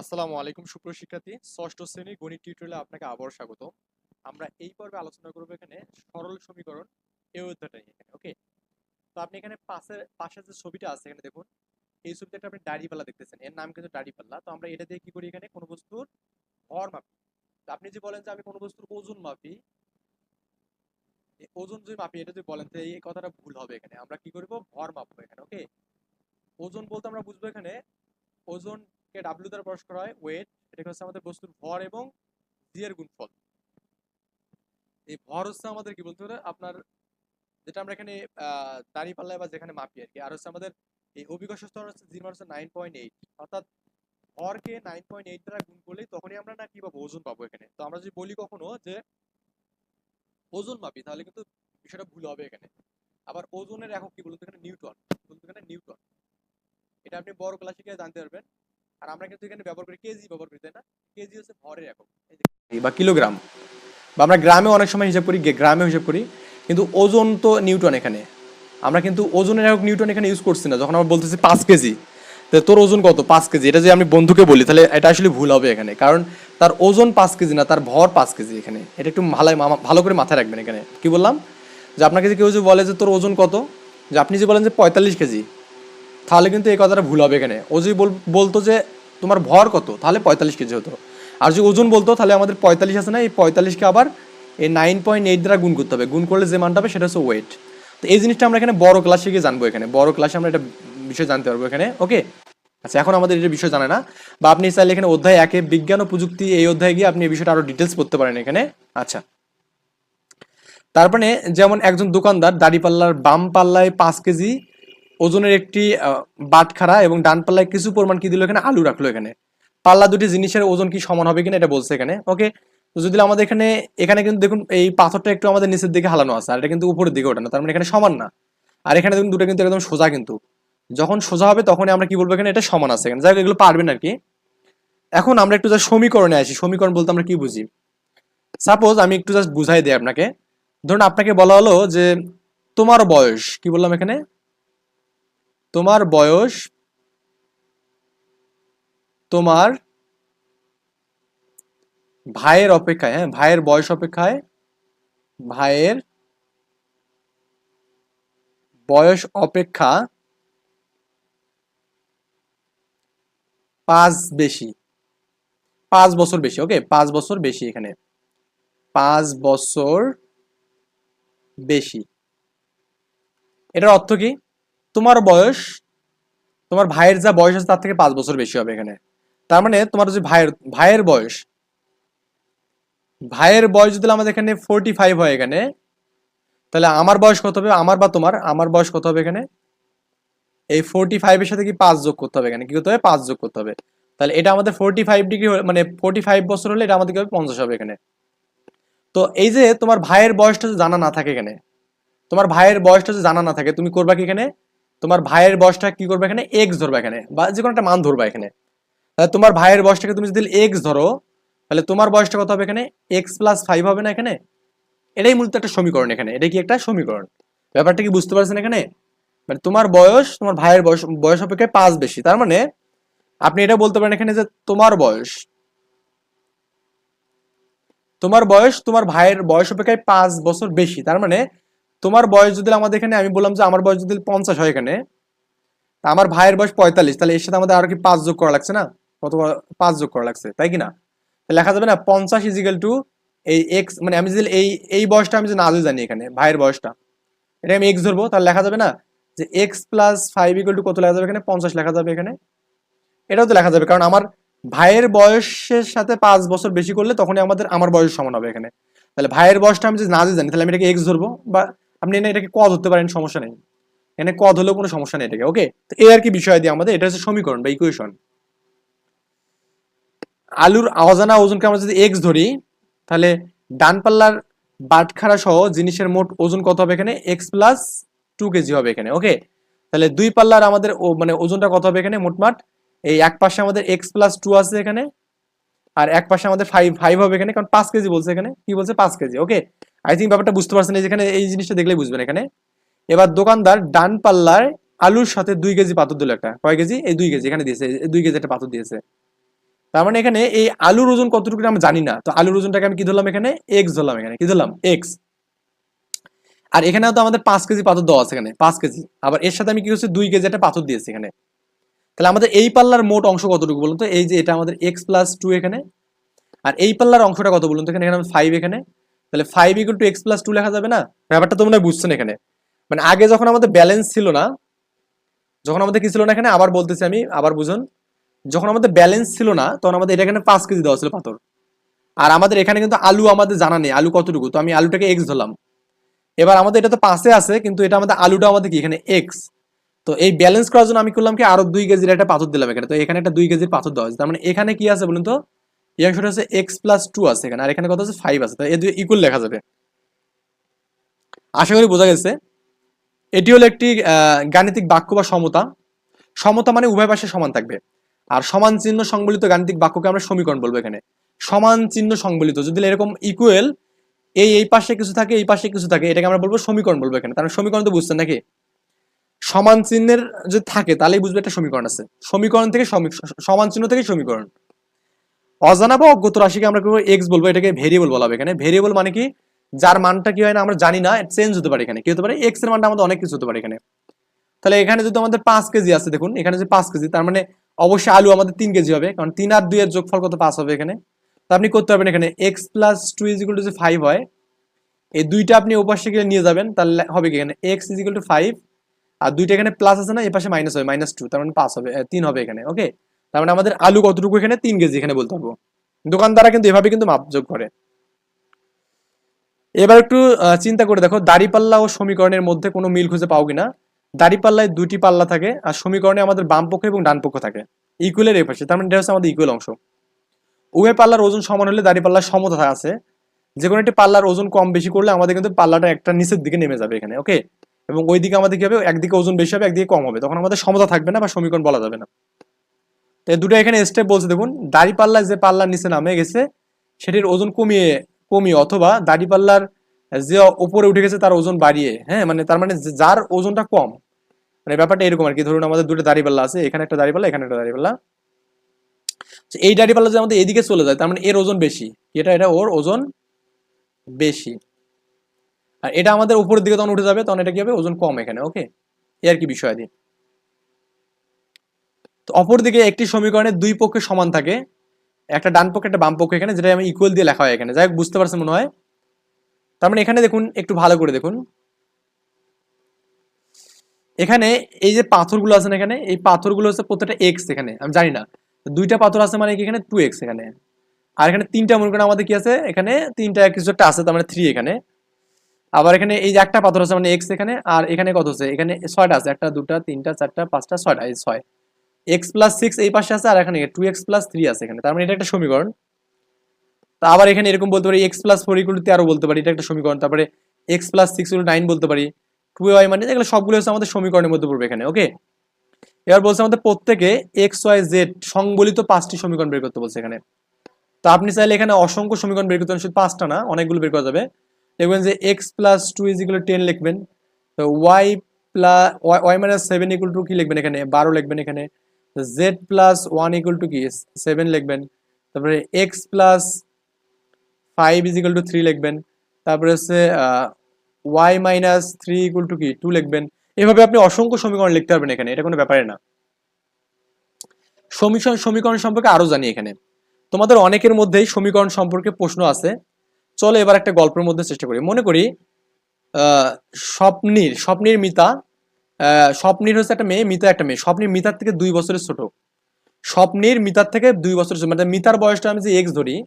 আসসালামু আলাইকুম, সুপ্রিয় শিক্ষার্থী। ষষ্ঠ শ্রেণির গণিত টিউটোরিয়ালে আপনাকে আবার স্বাগত। আমরা এই পর্বে আলোচনা করব এখানে সরল সমীকরণ এই অধ্যায়টা নিয়ে এখানে ওকে তো আপনি এখানে পাশে পাশে যে ছবিটা আছে, এখানে দেখুন, এই ছবিতে একটা আপনি দাড়ি পাল্লা দেখতেছেন। এর নাম কিন্তু দাড়ি পাল্লা। তো আমরা এটা দিয়ে কি করি এখানে? কোনো বস্তুর ভর মাপি। তো আপনি যদি বলেন যে আমি কোনো বস্তুর ওজন মাপি ওজন যদি মাপি, এটা যদি বলেন তো এই কথাটা ভুল হবে এখানে। আমরা কি করব? ভর মাপবো এখানে ওকে ওজন বলতে আমরা বুঝব এখানে, ওজন কে ডাব্লিউ দ্বারা প্রকাশ করা হয় ওয়েট এটা হচ্ছে আমাদের বস্তুর ভর এবং জি এর গুণফল। এই ভর হচ্ছে আমাদের কি বলতে পারে আপনার যেটা আমরা এখানে দাড়ি পাল্লায় বা যেখানে মাপি আর কি। আর হচ্ছে আমাদের এই অভিজ্ঞ স্তর হচ্ছে জি মান নাইন পয়েন্ট এইট অর্থাৎ ভরকে নাইন পয়েন্ট এইট দ্বারা গুণ করলেই তখনই আমরা না কি পাবো, ওজন পাবো এখানে। তো আমরা যদি বলি কখনো যে ওজন মাপি, তাহলে কিন্তু বিষয়টা ভুল হবে এখানে। আবার ওজনের একক কি বলতো এখানে? নিউটন। বলতো এখানে নিউটন। এটা আপনি বড় ক্লাসে গিয়ে জানতে পারবেন। আর আমরা কিন্তু এখানে ব্যবহার করি কেজি ব্যবহার করি, তাই না? কেজি হচ্ছে ভরের একক। বা কিলোগ্রাম। বা আমরা গ্রামে অনেক সময় হিসাব করি গ্রামে হিসাব করি, কিন্তু ওজন তো নিউটন এখানে। আমরা কিন্তু ওজনের একক নিউটন এখানে ইউজ করছি না। যখন আমরা বলতেছি পাঁচ কেজি, তো তোর ওজন কত? পাঁচ কেজি। এটা যদি আমি বন্ধুকে বলি, তাহলে এটা আসলে ভুল হবে এখানে। কারণ তার ওজন পাঁচ কেজি না, তার ভর পাঁচ কেজি এখানে। এটা একটু ভালো ভালো করে মাথায় রাখবেন এখানে। কি বললাম? যে আপনাকে যে কেউ যদি বলে যে তোর ওজন কত, যে আপনি যে বলেন যে পঁয়তাল্লিশ কেজি তাহলে কিন্তু এই কথাটা ভুল হবে এখানে। ও যদি বলতো যে তোমার ভর কত, তাহলে পঁয়তাল্লিশ কেজি হতো। আর যদি ওজন বলতো, তাহলে আমাদের পঁয়তাল্লিশ আছে না, এই পঁয়তাল্লিশকে আবার এই নাইন পয়েন্ট এইট দ্বারা গুণ করতে হবে। গুণ করলে যে মানটা হবে সেটা হচ্ছে ওয়েট তো এই জিনিসটা আমরা এখানে বড় ক্লাসে গিয়ে জানব এখানে। বড় ক্লাসে আমরা এটা বিষয় জানতে পারব এখানে ওকে আচ্ছা এখন আমাদের এটা বিষয় জানে না। বা আপনি চাইলে এখানে অধ্যায় একে বিজ্ঞান ও প্রযুক্তি এই অধ্যায়ে গিয়ে আপনি এই বিষয়টা আরও ডিটেলস পড়তে পারেন এখানে। আচ্ছা। তারপরে যেমন একজন দোকানদার দাড়ি পাল্লার বাম পাল্লায় পাঁচ কেজি ওজনের একটি বাটখারা এবং ডান পাল্লায় কিছু পরিমাণ কি দিল এখানে? আলু রাখল এখানে। পাল্লা দুটি জিনিসের ওজন কি সমান হবে কিনা এটা বলছে এখানে। ওকে যদি আমাদের এখানে এখানে কিন্তু দেখুন, এই পাথরটা একটু আমাদের নিচের দিকে হালানো আছে, আর এটা কিন্তু উপরের দিকে ওঠানো, তার মানে এখানে সমান না। আর এখানে দেখুন, দুটো কিন্তু একদম সোজা কিন্তু। যখন সোজা হবে, তখনই আমরা কি বলব এখানে? এটা সমান আছে এখানে। যাই এগুলো পারবেন আর কি। এখন আমরা একটু যা সমীকরণে আসি। সমীকরণ বলতে আমরা কি বুঝি? সাপোজ আমি একটু জাস্ট বুঝাই দিই আপনাকে। ধরুন, আপনাকে বলা হলো যে, তোমার বয়স, কি বললাম এখানে? তোমার বয়স, তোমার ভাইয়ের অপেক্ষায় হ্যাঁ ভাইয়ের বয়স অপেক্ষায়, ভাইয়ের বয়স অপেক্ষা পাঁচ বেশি, পাঁচ বছর বেশি ওকে পাঁচ বছর বেশি এখানে, পাঁচ বছর বেশি। এটার অর্থ কি? তোমার বয়স, তোমার ভাইয়ের যা বয়স আছে তার থেকে পাঁচ বছর বেশি হবে এখানে। তার মানে তোমার যে ভাইয়ের ভাইয়ের বয়স ভাইয়ের বয়স যদি আমাদের এখানে ফোরটি ফাইভ হয় এখানে, তাহলে আমার বয়স কত হবে? আমার বা তোমার, আমার বয়স কত হবে এখানে? এই ফোরটি ফাইভের সাথে কি পাঁচ যোগ করতে হবে এখানে? কি করতে হবে? পাঁচ যোগ করতে হবে। তাহলে এটা আমাদের ফোরটি ফাইভ ডিগ্রি মানে ফোরটি ফাইভ বছর হলে এটা আমাদের কি হবে? পঞ্চাশ হবে এখানে। তো এই যে তোমার ভাইয়ের বয়সটা জানা না থাকে এখানে, তোমার ভাইয়ের বয়সটা যদি জানা না থাকে, তুমি করবা কি এখানে? তোমার ভাইয়ের বয়সটা কি করবে এখানে? এক্স ধরবা এখানে, বা যে কোনো একটা মান ধরবা এখানে। তাহলে তোমার ভাইয়ের বয়সটাকে তুমি যদি এক্স ধরো, তাহলে তোমার বয়সটা কত হবে এখানে? এক্স প্লাস ফাইভ হবে না এখানে? এটাই মূলত একটা সমীকরণ এখানে, এটা কি একটা সমীকরণ? ব্যাপারটা কি বুঝতে পারছেন এখানে? মানে তোমার বয়স, তোমার ভাইয়ের বয়স বয়স অপেক্ষায় পাঁচ বেশি, তার মানে আপনি এটা বলতে পারেন এখানে যে তোমার বয়স তোমার বয়স, তোমার ভাইয়ের বয়স অপেক্ষায় পাঁচ বছর বেশি, তার মানে তোমার বয়স যদি আমাদের এখানে, আমি বললাম যে আমার বয়স যদি পঞ্চাশ হয় এখানে আমার ভাইয়ের বয়স পঁয়তাল্লিশ, তাহলে এর সাথে আমাদের আর কি পাঁচ যোগ করা লাগছে না? কত পাঁচ যোগ করা লাগছে, তাই কি না? লেখা যাবে না, পঞ্চাশ ইজিক্যাল টু এই এক্স মানে আমি যদি এই এই বয়সটা আমি যে না জানি এখানে, ভাইয়ের বয়সটা, এটা আমি এক্স ধরবো, তাহলে লেখা যাবে না যে x plus five equal to কত লেখা যাবে এখানে? পঞ্চাশ লেখা যাবে এখানে। এটাও তো লেখা যাবে, কারণ আমার ভাইয়ের বয়সের সাথে পাঁচ বছর বেশি করলে তখনই আমাদের, আমার বয়স সমান হবে এখানে। তাহলে ভাইয়ের বয়সটা আমি যদি না জানি, তাহলে আমি এটাকে এক্স ধরবো, বা আপনি এনে এটাকে ক ধরতে পারেন, সমস্যা নেই। এখানে ক ধরলেও কোনো সমস্যা নেই এটাকে ওকে তো এই আর কি বিষয় দিয়ে আমাদের, এটা হচ্ছে সমীকরণ বা ইকুয়েশন আলুর অজানা ওজনকে আমরা যদি এক্স ধরি, তাহলে ডান পাল্লার বাটখারা সহ জিনিসের মোট ওজন কত হবে এখানে? এক্স প্লাস টু কেজি হবে এখানে ওকে তাহলে দুই পাল্লার আমাদের মানে ওজনটা কত হবে এখানে? মোটমাট এই এক পাশে আমাদের এক্স প্লাস টু আছে এখানে, আর এক পাশে আমাদের ফাইভ ফাইভ হবে এখানে, কারণ পাঁচ কেজি বলছে এখানে। কি বলছে? পাঁচ কেজি ওকে আই থিঙ্ক ব্যাপারটা বুঝতে পারছেন এখানে এই জিনিসটা দেখলেই বুঝবেন এখানে। এবার দোকানদার ডান পাল্লায় আলুর সাথে দুই কেজি পাথর দিল একটা। কয় কেজি? এই দুই কেজি, এখানে দিয়েছে দুই কেজি একটা পাথর দিয়েছে। তার মানে এখানে এই আলুর ওজন কতটুকু আমরা জানি না। তো আলুর ওজনটাকে আমি কি ধরলাম এখানে? এক্স ধরলাম এখানে। কি ধরলাম? এক্স আর এখানেও তো আমাদের পাঁচ কেজি পাথর দেওয়া আছে এখানে, পাঁচ কেজি। আবার এর সাথে আমি কি করছি? দুই কেজি একটা পাথর দিয়েছি এখানে। তাহলে আমাদের এই পাল্লার মোট অংশ কতটুকু বলুন তো? এই যে এটা আমাদের এক্স প্লাস টু এখানে। আর এই পাল্লার অংশটা কত বলুন তো? এখানে এখানে ফাইভ এখানে। তাহলে five equal to x plus two লেখা যাবে না? ব্যাপারটা তোমরা বুঝছেন এখানে। মানে আগে যখন আমাদের ব্যালেন্স ছিল না, যখন আমাদের কি ছিল না এখানে? আবার বলতেছি আমি, আবার বুঝুন। যখন আমাদের ব্যালেন্স ছিল না, তখন আমাদের এটা এখানে পাঁচ কেজি দেওয়া ছিল পাথর। আর আমাদের এখানে কিন্তু আলু আমাদের জানা নেই, আলু কতটুকু? তো আমি আলুটাকে এক্স ধরলাম। এবার আমাদের এটা তো পাশে আছে, কিন্তু এটা আমাদের আলুটা আমাদের কি? এখানে এক্স তো এই ব্যালেন্স করার জন্য আমি করলাম কি? আরও দুই কেজির একটা পাথর দিলাম এখানে। তো এখানে একটা দুই কেজির পাথর দেওয়া হয়েছে। তার মানে এখানে কি আছে বলুন তো? এই অংশটা হচ্ছে এক্স প্লাস টু আছে এখানে, আর এখানে কত আছে? ফাইভ আছে তো এই দুই ইকুয়াল লেখা যাবে। আশা করি বোঝা গেছে। এটি হলো একটি গাণিতিক বাক্য বা সমতা। সমতা মানে উভয় পাশে সমান থাকবে। আর সমান চিহ্ন সংবলিত গাণিতিক বাক্যকে আমরা সমীকরণ বলব এখানে। সমান চিহ্ন সংবলিত, যদি এরকম ইকুয়াল এই এই পাশে কিছু থাকে, এই পাশে কিছু থাকে, এটাকে আমরা বলব সমীকরণ বলব এখানে। তার সমীকরণ তো বুঝছেন নাকি? সমান চিহ্নের যদি থাকে, তাহলেই বুঝবে একটা সমীকরণ আছে। সমীকরণ থেকে সমী- সমান চিহ্ন থেকে সমীকরণ। অজানা বা অজ্ঞত রাশিকে আমরা কি এক্স বলব, এটাকে ভেরিয়েবল বলা হবে এখানে। ভেরিয়েবল মানে কি? যার মানটা কি হয় না আমরা জানি না চেঞ্জ হতে পারে এখানে। কি হতে পারে? এক্সের মানটা আমাদের অনেক কিছু হতে পারে এখানে। তাহলে এখানে যদি আমাদের পাঁচ কেজি আছে, দেখুন, এখানে যে পাঁচ কেজি, তার মানে অবশ্যই আলু আমাদের তিন কেজি হবে, কারণ তিন আর দুই এর যোগফল কত? পাঁচ হবে এখানে। তো আপনি করতে পারবেন এখানে x plus two is equal to যে ফাইভ হয়। এই দুইটা আপনি ওপাশে গিয়ে নিয়ে যাবেন, তাহলে হবে কি এখানে? X is equal to five আর দুইটা এখানে প্লাস আছে না এই পাশে মাইনাস হবে মাইনাস টু তার মানে পাঁচ হবে তিন হবে এখানে ওকে তার মানে আমাদের আলু কতটুকু এখানে? তিন কেজি এখানে বলতে পারব। দোকানদাররা কিন্তু এভাবে কিন্তু মাপ যোগ করে। এবার একটু চিন্তা করে দেখো, দাড়িপাল্লা ও সমীকরণের মধ্যে কোনো মিল খুঁজে পাও কিনা? দাড়িপাল্লায় দুটি পাল্লা থাকে, আর সমীকরণে আমাদের বাম পক্ষ এবং ডান পক্ষ থাকে। ইকুয়ালের এই পাশে, তার মানে হচ্ছে আমাদের ইকুয়াল অংশ। উভয় পাল্লার ওজন সমান হলে দাড়িপাল্লার সমতা আছে। যে কোনো একটি পাল্লার ওজন কম বেশি করলে আমাদের কিন্তু পাল্লাটা একটা নিচের দিকে নেমে যাবে এখানে ওকে এবং ওই দিকে আমাদের কি হবে? একদিকে ওজন বেশি হবে, একদিকে কম হবে। তখন আমাদের সমতা থাকবে না বা সমীকরণ বলা যাবে না। তো দুটো এখানে স্টেপ বলছে, দেখুন, দাড়ি পাল্লায় যে পাল্লার নিচে নামে গেছে, সেটির ওজন কমিয়ে কমিয়ে অথবা দাড়ি পাল্লার যে উপরে উঠে গেছে তার ওজন বাড়িয়ে হ্যাঁ মানে তার মানে যার ওজনটা কম মানে ব্যাপারটা এরকম আর কি। ধরুন আমাদের দুটো দাড়ি পাল্লা আছে, এখানে একটা দাড়ি পাল্লা, এখানে একটা দাড়ি পাল্লা। এই দাড়ি পাল্লা যদি আমাদের এদিকে চলে যায়, তার মানে এর ওজন বেশি, এটা এটা ওর ওজন বেশি। আর এটা আমাদের উপরের দিকে তখন উঠে যাবে, তখন এটা কি হবে? ওজন কম এখানে ওকে এই আর কি বিষয় দিয়ে তো অপরদিকে একটি সমীকরণের দুই পক্ষে সমান থাকে। একটা ডান পক্ষে, একটা বাম পক্ষ এখানে, যেটা আমি ইকুয়াল দিয়ে লেখা হয় এখানে। যাই হোক, বুঝতে পারছেন মনে হয়? তার মানে এখানে দেখুন, একটু ভালো করে দেখুন। এখানে এই যে পাথরগুলো আছে না এখানে, এই পাথরগুলো হচ্ছে প্রত্যেকটা এক্স এখানে, আমি জানি না। দুইটা পাথর আছে মানে কি এখানে? টু এক্স এখানে। আর এখানে তিনটা মনে করেন আমাদের কি আছে? এখানে তিনটা কিছু একটা আছে, তার মানে থ্রি এখানে। আবার এখানে এই যে একটা পাথর আছে মানে এক্স এখানে, আর এখানে কত আছে এখানে ছয়টা আছে, একটা, দুটা, তিনটা, চারটা, পাঁচটা, ছয়টা, এই ছয়। এক্স প্লাস সিক্স এই পাশে আছে আর এখানে টু এক্স প্লাস থ্রি আছে এখানে। তার মানে এটা একটা সমীকরণ। তা আবার এখানে এরকম বলতে পারি এক্স প্লাস ফোর ইকুয়াল তেরো বলতে পারি, এটা একটা সমীকরণ। তারপরে x plus six equal nine বলতে পারি। টু ওয়াই মানে এগুলো সবগুলো হচ্ছে আমাদের সমীকরণের মধ্যে পড়বে এখানে ওকে এবার বলছে আমাদের প্রত্যেকে এক্স ওয়াই জেড সংবলিত পাঁচটি সমীকরণ বের করতে বলছে এখানে। তা আপনি চাইলে এখানে অসংখ্য সমীকরণ বের করতে পারেন, শুধু পাঁচটা না, অনেকগুলো বের করা যাবে। দেখবেন যে x plus two is equal ten লিখবেন। তো y plus y minus seven equal to কি লিখবেন এখানে? বারো লিখবেন এখানে। Z plus one equal to কি? সেভেন লিখবেন। তারপরে x plus five is equal to three লিখবেন। তারপরে হচ্ছে y minus three equal to কি? টু লিখবেন। এভাবে আপনি অসংখ্য সমীকরণ লিখতে পারবেন এখানে, এটা কোনো ব্যাপারে না। সমীকরণ সমীকরণ সম্পর্কে আরও জানি এখানে। তোমাদের অনেকের মধ্যেই সমীকরণ সম্পর্কে প্রশ্ন আছে। চলো এবার একটা গল্পের মধ্যে চেষ্টা করি। মনে করি স্বপ্নীর স্বপ্নীর মিতা স্বপ্নীর হচ্ছে একটা মেয়ে মিতা একটা মেয়ে। স্বপ্নীর মিতার থেকে দুই বছরের ছোট। স্বপ্নীর মিতার থেকে দুই বছরের ছোট। মানে মিতার বয়সটা আমি যে এক্স ধরি,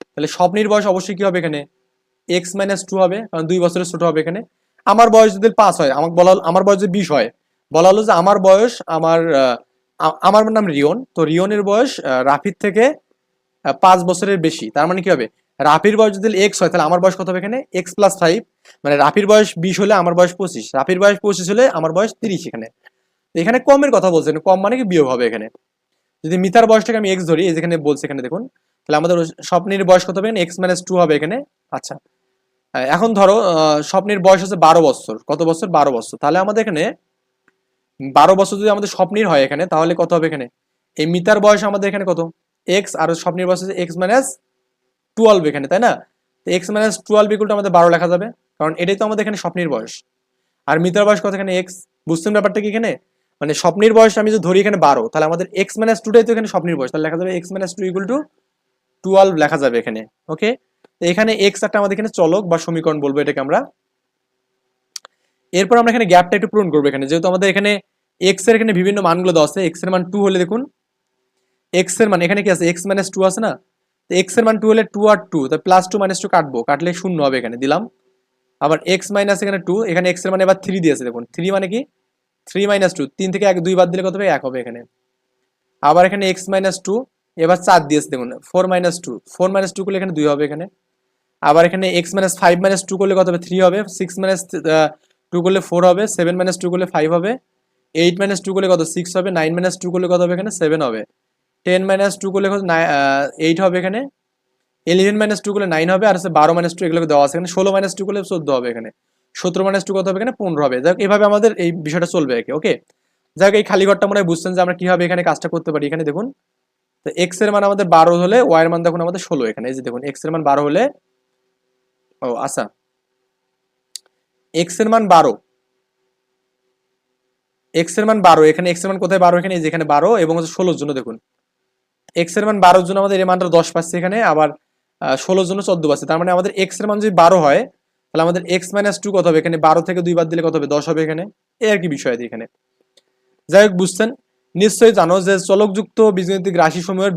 তাহলে স্বপ্নীর বয়স অবশ্যই কি হবে এখানে? এক্স মাইনাস টু হবে, কারণ দুই বছরের ছোট হবে এখানে। আমার বয়স যদি পাঁচ হয়, আমাকে বলা হলো- আমার বয়স যদি বিশ হয়, বলা হলো যে আমার বয়স আমার আমার নাম রিয়ন। তো রিয়নের বয়স রাফির থেকে পাঁচ বছরের বেশি। তার মানে কি হবে? রাফির বয়স যদি এক্স হয়, তাহলে আমার বয়স কত হবে এখানে? এক্স প্লাস ফাইভ মানে রাফির বয়স বিশ হলে আমার বয়স পঁচিশ, রাফির বয়স পঁচিশ হলে আমার বয়স তিরিশ এখানে। এখানে কমের কথা বলছেন, কম মানে কি বিয়োগ হবে এখানে। যদি মিতার বয়সটাকে আমি এক্স ধরি যেখানে বলছে এখানে দেখুন, তাহলে আমাদের স্বপ্নের বয়স কত হবে? এক্স মাইনাস টু হবে এখানে। আচ্ছা। এখন ধরো স্বপ্নের বয়স হচ্ছে বারো বছর। কত বছর? বারো বছর। তাহলে আমাদের এখানে বারো বছর যদি আমাদের স্বপ্নের হয় এখানে, তাহলে কত হবে এখানে? এই মিতার বয়স আমাদের এখানে কত? এক্স আর স্বপ্নের বয়স হচ্ছে এক্স মাইনাস টুয়েলভ এখানে, তাই না? এক্স মাইনাস টুয়েলভ ইকুয়াল আমাদের বারো লেখা যাবে। কারণ এটাই তো আমাদের এখানে স্বপ্নের বয়স। আর মিতার বয়স কত এখানে? এক্স বুঝছেন ব্যাপারটা কি এখানে? মানে স্বপ্নের বয়স আমি যদি ধরি এখানে বারো, তাহলে আমাদের এক্স মাইনাস টুটাই তো এখানে স্বপ্নের বয়স। তাহলে লেখা যাবে x minus two equal to twelve লেখা যাবে এখানে ওকে তো এখানে এক্স একটা আমাদের এখানে চলক বা সমীকরণ বলব এটাকে আমরা। এরপর আমরা এখানে গ্যাপটা একটু পূরণ করব এখানে। যেহেতু আমাদের এখানে এক্সের এখানে বিভিন্ন মানগুলো দেওয়া আছে এক্সের মান টু হলে দেখুন এক্সের মান এখানে কি আছে? এক্স মাইনাস টু আছে না? এক্সের মান টু হলে টু আর টু তো প্লাস টু মাইনাস টু কাটবো, কাটলে শূন্য হবে এখানে, দিলাম। আবার এক্স মাইনাস এখানে টু এখানে এক্সের মানে এবার থ্রি দিয়েছে, দেখুন। থ্রি মানে কি? থ্রি মাইনাস টু তিন থেকে এক, দুই বাদ দিলে কত হবে? এক হবে এখানে। আবার এখানে এক্স মাইনাস টু এবার চার দিয়েছে, দেখুন। Four minus two four minus two করলে এখানে দুই হবে এখানে। আবার এখানে x minus five minus two করলে কত হবে? থ্রি হবে। সিক্স মাইনাস টু করলে ফোর হবে সেভেন মাইনাস টু করলে ফাইভ হবে। এইট মাইনাস টু করলে কত? সিক্স হবে। নাইন মাইনাস টু করলে কত হবে এখানে? সেভেন হবে। টেন মাইনাস টু করলে কত? এইট হবে এখানে। ইলেভেন মাইনাস টু করলে নাইন হবে, আর হচ্ছে বারো মাইনাস টু এগুলোকে দেওয়া আছে এখানে। ষোলো মাইনাস টু করলে চোদ্দ হবে এখানে। সতেরো মাইনাস টু কত হবে এখানে? পনেরো হবে। যাক, এভাবে আমাদের এই বিষয়টা চলবে আর কি ওকে যাক, এই খালি ঘরটা মনে হয় বুঝছেন যে আমরা কীভাবে এখানে কাজটা করতে পারি। এখানে দেখুন, তো এক্সের মান আমাদের বারো হলে ওয়াই এর মান দেখুন আমাদের ষোলো এখানে। এই যে দেখুন এক্সের মান বারো হলে, ও আচ্ছা। এক্সের মান বারো। এক্সের মান বারো, এখানে এক্সের মান কোথায় বারো? এখানে এই যে এখানে বারো এবং হচ্ছে ষোলোর জন্য দেখুন। এক্সের মান বারোর জন্য আমাদের এই মানটা দশ পাচ্ছে এখানে, আবার ষোলোর জন্য চোদ্দ পাচ্ছে তার মানে আমাদের এক্সের মান যদি বারো হয়, তাহলে আমাদের এক্স মাইনাস টু কত হবে? এখানে বারো থেকে দুই বাদ দিলে কত হবে? দশ হবে এখানে। এই আর কি বিষয় আছে এখানে। যাই হোক, বুঝছেন? নিশ্চয়ই জানো যে চলকযুক্ত বীজগণিতিক রাশি সমূহের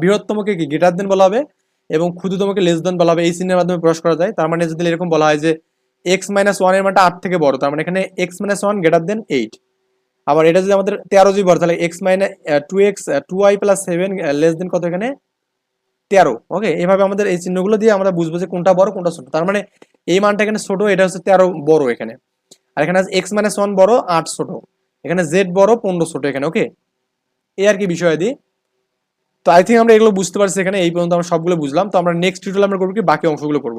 বৃহত্তমকে কি? গ্রেটার দেন বলা হবে এবং ক্ষুদ্রতমকে লেস দেন বলা হবে। এই চিহ্নের মাধ্যমে প্রকাশ করা যায়। তার মানে যদি এরকম বলা হয় যে এক্স মাইনাস ওয়ানের মানটা আট থেকে বড়, তার মানে এখানে x minus one greater than eight আবার এটা যদি আমাদের তেরো যদি বড়, তাহলে x minus two x two y plus seven less than কত এখানে? তেরো ওকে এভাবে আমাদের এই চিহ্নগুলো দিয়ে আমরা বুঝব যে কোনটা বড়, কোনটা ছোট। তার মানে এই মানটা এখানে ছোট, এটা হচ্ছে তেরো বড় এখানে। আর এখানে এক্স মাইনাস ওয়ান বড়, আট ছোট। এখানে জেড বড়, পনেরো ছোট এখানে ওকে এই আর কি বিষয় দিই তো আই থিঙ্ক আমরা এগুলো বুঝতে পারছি এখানে, এই পর্যন্ত আমরা সবগুলো বুঝলাম। তো আমরা নেক্সট টিউটোরিয়াল আমরা করব কি? বাকি অংশগুলো করব।